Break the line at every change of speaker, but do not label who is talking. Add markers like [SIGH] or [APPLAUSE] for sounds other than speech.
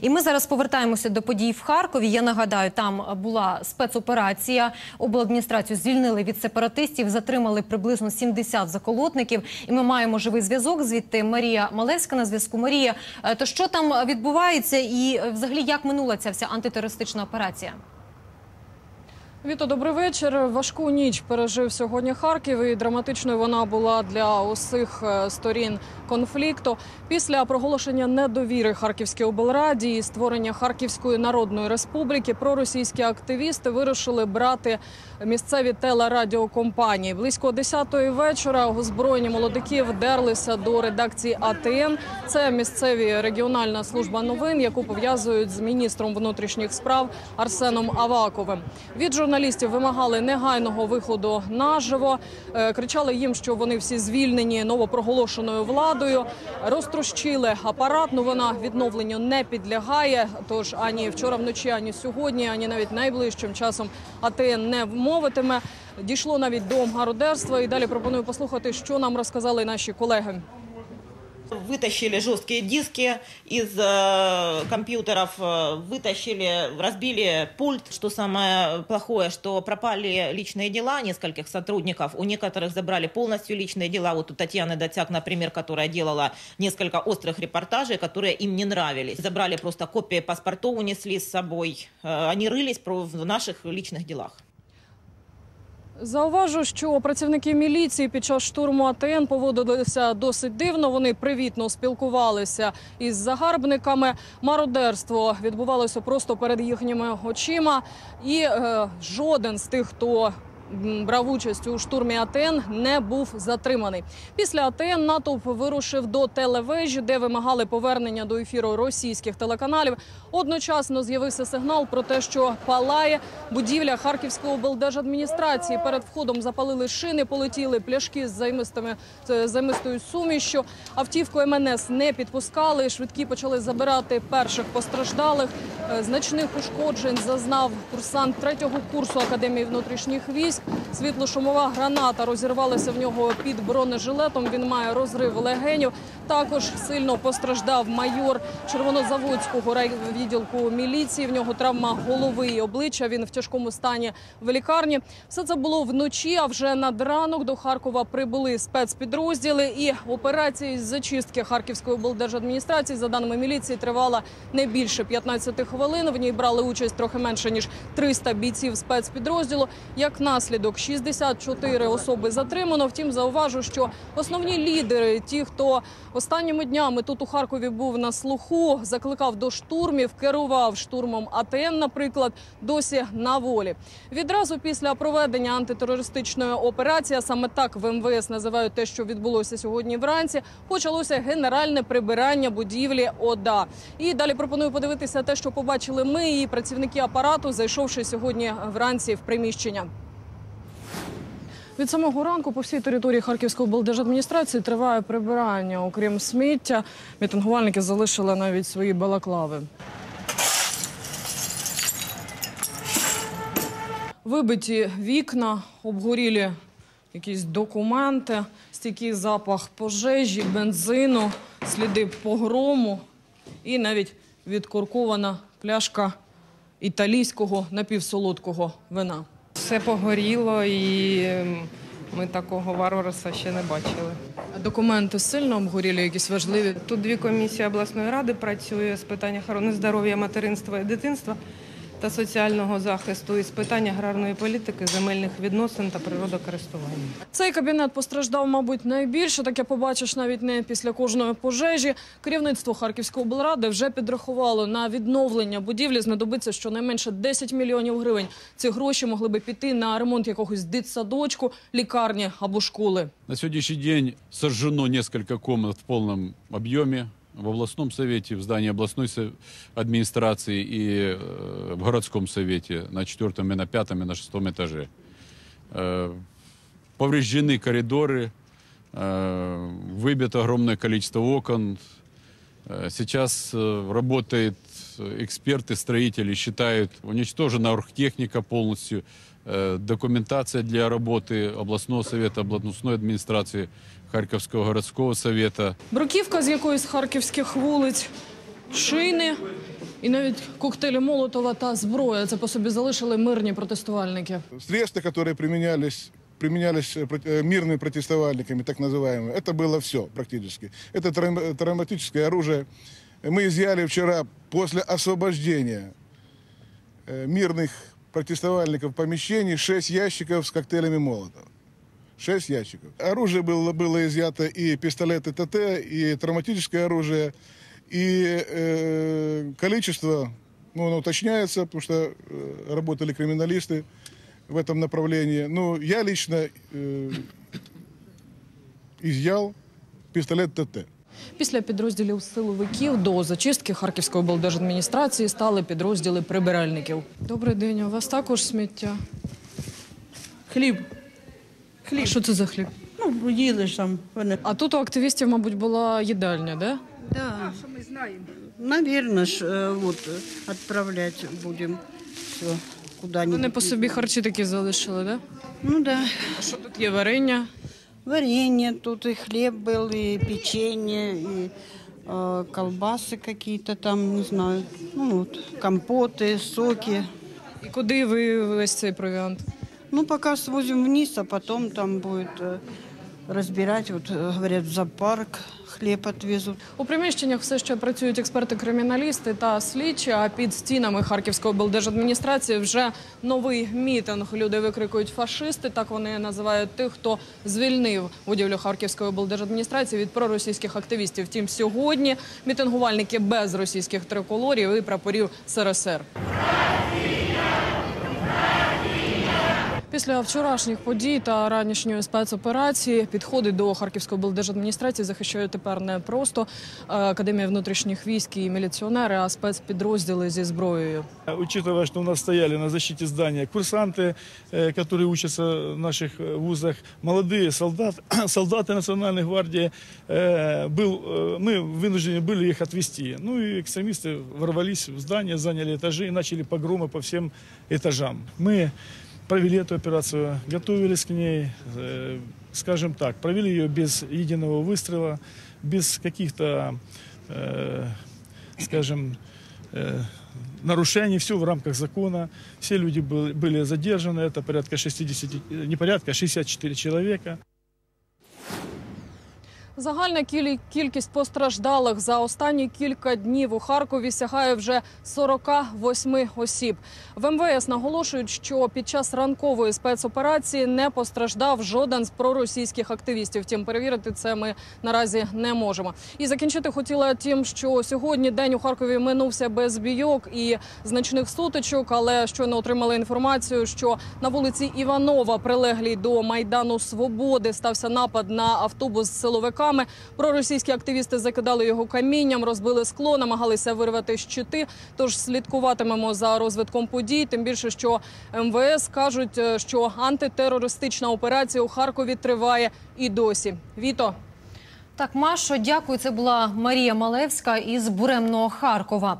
І ми зараз повертаємося до подій в Харкові. Я нагадаю, там була спецоперація. Обладміністрацію звільнили від сепаратистів, затримали приблизно 70 заколотників. І ми маємо живий зв'язок. Звідти Марія Малевська на зв'язку. Марія, е, то що там відбувається, і е, взагалі як минула ця вся антитерористична операція?
Віто, добрий вечір. Важку ніч пережив сьогодні Харків. і Драматичною вона була для усіх е, сторін конфлікту. Після проголошення недовіри Харківській облраді і створення Харківської народної республіки проросійські активісти вирішили брати місцеві телерадіокомпанії. Близько 10-ї вечора озброєні молодики вдерлися до редакції АТН. Це місцеві регіональна служба новин, яку пов'язують з міністром внутрішніх справ Арсеном Аваковим. Від журналістів вимагали негайного виходу наживо. Е, Кричали їм, що вони всі звільнені новопроголошеною владою. Розтрощили апарат. Вона відновленню не підлягає. Тож ані вчора вночі, ані сьогодні, ані навіть найближчим часом АТН не вмовитиме. Дійшло навіть до мародерства. І далі пропоную послухати, що нам розказали наші колеги.
Вытащили жесткие диски из э, компьютеров, э, вытащили, разбили пульт. Что самое плохое, что пропали личные дела нескольких сотрудников. У некоторых забрали полностью личные дела. Вот у Татьяны Датяк, например, которая делала несколько острых репортажей, которые им не нравились. Забрали просто копии паспортов, унесли с собой. Э, они рылись в наших личных делах.
Зауважу, що працівники міліції під час штурму АТН поводилися досить дивно. Вони привітно спілкувалися із загарбниками. Мародерство відбувалося просто перед їхніми очима, і е, жоден з тих, хто брав участь у штурмі АТН, не був затриманий. Після АТН натовп вирушив до телевежі, де вимагали повернення до ефіру російських телеканалів. Одночасно з'явився сигнал про те, що палає будівля Харківської облдержадміністрації. Перед входом запалили шини, полетіли пляшки з займистими займистою сумішю. Автівку МНС не підпускали. Швидкі почали забирати перших постраждалих. Е, Значних ушкоджень зазнав курсант третього курсу академії внутрішніх військ. Світлошумова граната розірвалася в нього під бронежилетом. Він має розрив легенів. Також сильно постраждав майор Червонозаводського райвідділку міліції. В нього травма голови і обличчя. Він в тяжкому стані в лікарні. Все це було вночі. А вже над ранок до Харкова прибули спецпідрозділи. І операція з зачистки Харківської облдержадміністрації, за даними міліції, тривала не більше 15 хвилин. В ній брали участь трохи менше ніж 300 бійців спецпідрозділу. Як наслідок, 64 особи затримано. Втім, зауважу, що основні лідери, ті, хто останніми днями тут у Харкові був на слуху, закликав до штурмів, керував штурмом АТН, наприклад, досі на волі. Відразу після проведення антитерористичної операції, саме так в МВС називають те, що відбулося сьогодні вранці, почалося генеральне прибирання будівлі ОДА. І далі пропоную подивитися те, що побачили ми і працівники апарату, зайшовши сьогодні вранці в приміщення. Від самого ранку по всій території Харківської облдержадміністрації триває прибирання. Окрім сміття, мітингувальники залишили навіть свої балаклави. Вибиті вікна, обгорілі якісь документи, стійкий запах пожежі, бензину, сліди погрому і навіть відкоркована пляшка італійського напівсолодкого вина.
Все погоріло і ем, ми такого варварства ще не бачили.
Документи сильно обгоріли, якісь важливі.
Тут дві комісії обласної ради працює з питань охорони здоров'я, материнства і дитинства та соціального захисту і з питань аграрної політики, земельних відносин та природокористування.
Цей кабінет постраждав, мабуть, найбільше. Таке побачиш навіть не після кожної пожежі. Керівництво Харківської облради вже підрахувало на відновлення будівлі. Знадобиться щонайменше 10 мільйонів гривень. Ці гроші могли би піти на ремонт якогось дитсадочку, лікарні або школи.
На сегодняшний день сожжено несколько комнат в полном объеме в областном совете, в здании областной со- администрации и э, в городском совете на четвертом и на пятом и на шестом этаже. Э, повреждены коридоры, э, выбито огромное количество окон. Э, сейчас э, работают эксперты, строители, считают, уничтожена оргтехника полностью, э, документация для работы областного совета, областной администрации, Харьковского городского совета.
Бруківка з якоїсь харківських вулиць, шини І навіть коктейлі Молотова та зброя це по собі залишили мирні протестувальники.
Средства, которые применялись применялись э, э, мирными протестовальниками, так называемыми, это было все практически. Это травм- травматическое оружие. Мы изъяли вчера после освобождения э, мирных протестовальников помещений 6 ящиков с коктейлями Молотова. Шесть ящиков. Оружие было, было изъято и пистолеты ТТ, и травматическое оружие, и э, количество, ну, оно уточняется, потому что э, работали криминалисты в этом направлении. Ну, я лично э, изъял пистолет ТТ.
Після підрозділів силовиків до зачистки Харківської облдержадміністрації стали підрозділи прибиральників. Добрий день, у вас також сміття.
Хліб.
Хліб. Що це за хліб?
Ну, їли ж там. Вони.
А тут у активістів, мабуть, була їдальня, да?
Да. що ми знаємо? Наверное, ж, е, вот, е, відправляти будемо все куди-нибудь.
Вони по собі харчі такі залишили, да?
Ну да.
А що тут є варення?
Варенье тут, и хлеб был, и печенье, и э, колбасы какие-то там, не знаю. Ну вот, компоты, соки.
І куди ви весь цей провіант?
Ну, пока свозим вниз, а потом там будет э, разбирать. Вот, э, говорят, в зоопарк хлеб отвезут.
У приміщеннях все ще працюють експерти-криміналісти та слідчі. А під стінами Харківської облдержадміністрації вже новий мітинг. Люди викрикують фашисти. Так вони називають тих, хто звільнив будівлю Харківської облдержадміністрації від проросійських активістів. Втім, сьогодні мітингувальники без російських триколорів і прапорів СРСР. Після вчорашніх подій та ранішньої спецоперації підходи до Харківської облдержадміністрації захищають тепер не просто е, Академія внутрішніх військ і міліціонери, а спецпідрозділи зі зброєю.
Учитывая, что у нас стояли на защите здания курсанты, э, которые учатся в наших э, вузах, молодые солдат, [COUGHS] солдаты Национальной гвардии, э, был, э, мы вынуждены были их отвести. Ну и экстремисты ворвались в здание, заняли этажи и начали погромы по всем этажам. Мы провели эту операцию, готовились к ней, э, скажем так, провели ее без единого выстрела, без каких-то, э, скажем, э, нарушений, все в рамках закона. Все люди были, задержаны, это порядка 60, э, не порядка, а 64 человека.
Загальна кількість постраждалих за останні кілька днів у Харкові сягає вже 48 осіб. В МВС наголошують, що під час ранкової спецоперації не постраждав жоден з проросійських активістів. Втім, перевірити це ми наразі не можемо. І закінчити хотіла тим, що сьогодні день у Харкові минувся без бійок і значних сутичок, але щойно отримали інформацію, що на вулиці Іванова, прилеглій до майдану Свободи, стався напад на автобус з силовиками. Проросійські активісти закидали його камінням, розбили скло, намагалися вирвати щити. Тож слідкуватимемо за розвитком подій. Тим більше, що МВС кажуть, е, що антитерористична операція у Харкові триває і досі. Віто.
Так, Машо, дякую. Це була Марія Малевська із буремного Харкова.